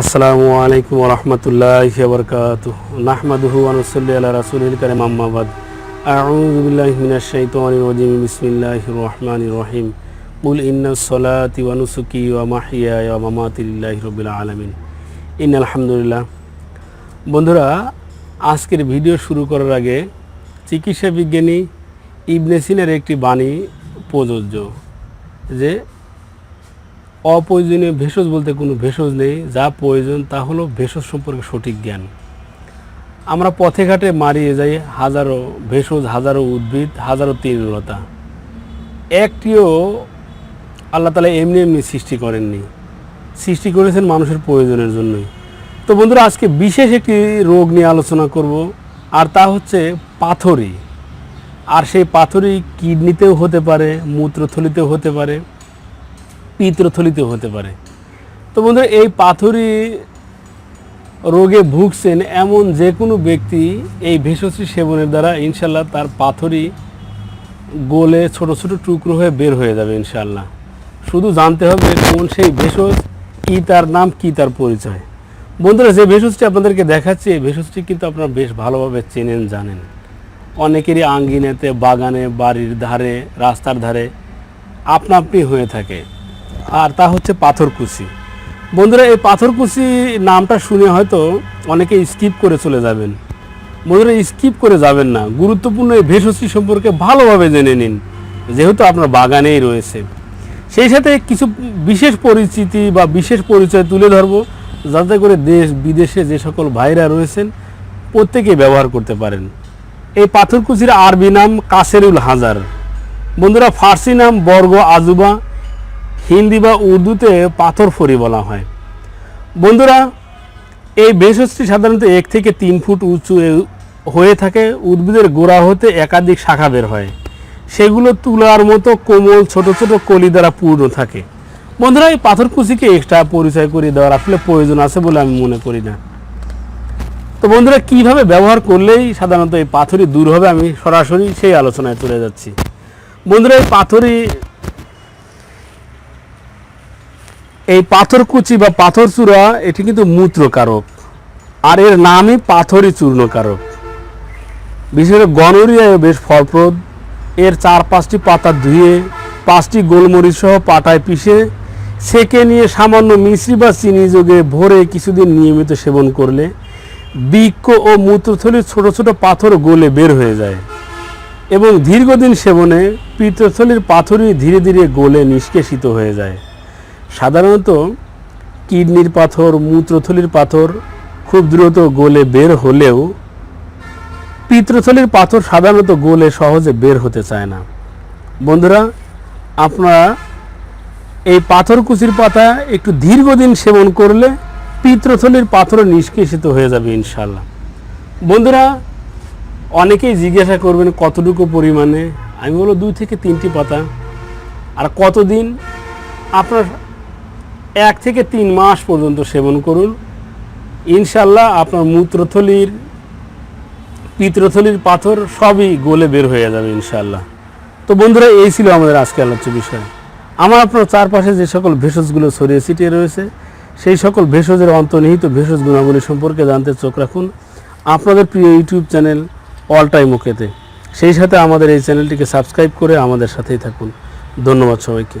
আসসালামু আলাইকুম রহমতুল্লাহ বরকাত নাহমাদুহু আনুসল্লি আল্লাহ রাসুলিল কারিম আম্মাবাদ আউযু বিল্লাহি মিনাশ শাইতানির রাজিম, বিসমিল্লাহির রহমানির রহিম। কুল ইন্না সলাতি ওয়া নুসুকি ওয়া মাহইয়ায়া ওয়া মামাতি লিল্লাহি রাব্বিল আলামিন। ইন্নাল হামদুলিল্লাহ বন্ধুরা, আজকের ভিডিও শুরু করার আগে চিকিৎসা বিজ্ঞানী ইবনে সিনের একটি বাণী প্রযোজ্য যে অপ্রয়োজনীয় ভেষজ বলতে কোনো ভেষজ নেই, যা প্রয়োজন তা হলো ভেষজ সম্পর্কে সঠিক জ্ঞান। আমরা পথে ঘাটে মারিয়ে যাই হাজারো ভেষজ, হাজারো উদ্ভিদ, হাজারো তৃণলতা। একটিও আল্লাহ তালা এমনি এমনি সৃষ্টি করেননি। সৃষ্টি করেছেন মানুষের প্রয়োজনের জন্যই। তো বন্ধুরা, আজকে বিশেষ একটি রোগ নিয়ে আলোচনা করব, আর তা হচ্ছে পাথরি। আর সেই পাথরি কিডনিতেও হতে পারে, মূত্রথলিতেও হতে পারে পিত্রথলিতেও হতে পারে। তো বন্ধুরা, এই পাথরি রোগে ভুগছেন এমন যে কোনো ব্যক্তি এই ভেষজটি সেবনের দ্বারা ইনশাল্লাহ তার পাথরি গোলে ছোট ছোট টুকরো হয়ে বের হয়ে যাবে ইনশাল্লাহ শুধু জানতে হবে কোন সেই ভেষজ, কী তার নাম, কী তার পরিচয়। বন্ধুরা, যে ভেষজটি আপনাদেরকে দেখাচ্ছি, এই ভেষজটি কিন্তু আপনারা বেশ ভালোভাবে চেনেন, জানেন। অনেকেরই আঙ্গিনেতে, বাগানে, বাড়ির ধারে, রাস্তার ধারে আপনা আপনি হয়ে থাকে। আর তা হচ্ছে পাথরকুচি। বন্ধুরা, এই পাথরকুচি নামটা শুনে হয়তো অনেকে স্কিপ করে চলে যাবেন। বন্ধুরা স্কিপ করে যাবেন না। গুরুত্বপূর্ণ এই ভেষজটি সম্পর্কে ভালোভাবে জেনে নিন, যেহেতু আপনার বাগানেই রয়েছে। সেই সাথে কিছু বিশেষ পরিচিতি বা বিশেষ পরিচয় তুলে ধরব, যাতে করে দেশ বিদেশে যে সকল ভাইরা রয়েছেন প্রত্যেকেই ব্যবহার করতে পারেন। এই পাথরকুচির আরবি নাম কাসেরুল হাজার। বন্ধুরা, ফার্সি নাম বর্গ আজুবা। হিন্দি বা উর্দুতে পাথর ফরি বলা হয়। বন্ধুরা, এই ভেষজটি সাধারণত এক থেকে তিন ফুট উঁচু হয়ে থাকে। উদ্ভিদের গোড়া হতে একাধিক শাখা বের হয়। সেগুলো তুলার মতো কোমল ছোট ছোট কলি দ্বারা পূর্ণ থাকে। বন্ধুরা, এই পাথরকুচিকে এক্সট্রা পরিচয় করে দেওয়ার আসলে প্রয়োজন আছে বলে আমি মনে করি না। তো বন্ধুরা, কীভাবে ব্যবহার করলেই সাধারণত এই পাথরই দূর হবে আমি সরাসরি সেই আলোচনায় চলে যাচ্ছি। বন্ধুরা, এই পাথরই এই পাথরকুচি বা পাথর চূড়া, এটি কিন্তু মূত্রকারক। আর এর নামই পাথরই চূর্ণকারক। বিশেষ করে গনোরিয়ায় বেশ ফলপ্রদ। এর চার পাঁচটি পাতা ধুয়ে, পাঁচটি গোলমরিচ সহ পাটায় পিষে, সেকে নিয়ে সামান্য মিশ্রি বা চিনি যোগে ভরে কিছুদিন নিয়মিত সেবন করলে বৃক্ষ ও মূত্রথলির ছোট ছোট পাথর গলে বের হয়ে যায় এবং দীর্ঘদিন সেবনে পিত্তথলির পাথরই ধীরে ধীরে গলে নিষ্কাশিত হয়ে যায়। সাধারণত কিডনির পাথর, মূত্রথলির পাথর খুব দ্রুত গোলে বের হলেও পিত্রথলির পাথর সাধারণত গোলে সহজে বের হতে চায় না। বন্ধুরা, আপনারা এই পাথরকুচির পাতা একটু দীর্ঘদিন সেবন করলে পিত্রথলির পাথর নিষ্কাশিত হয়ে যাবে ইনশাল্লাহ বন্ধুরা, অনেকেই জিজ্ঞাসা করবেন কতটুকু পরিমাণে? আমি বলো দুই থেকে তিনটি পাতা। আর কতদিন? আপনার এক থেকে তিন মাস পর্যন্ত সেবন করুন। ইনশাল্লাহ আপনার মূত্রথলির, পিত্রথলির পাথর সবই গলে বের হয়ে যাবে ইনশাল্লাহ তো বন্ধুরা, এই ছিল আমাদের আজকে আলোচ্য বিষয়। আমার আপনার চারপাশে যে সকল ভেষজগুলো ছড়িয়ে ছিটিয়ে রয়েছে, সেই সকল ভেষজের অন্তর্নিহিত ভেষজ গুণাবলী সম্পর্কে জানতে চোখ রাখুন আপনাদের প্রিয় ইউটিউব চ্যানেল অল টাইম ওকেতে। সেই সাথে আমাদের এই চ্যানেলটিকে সাবস্ক্রাইব করে আমাদের সাথেই থাকুন। ধন্যবাদ সবাইকে।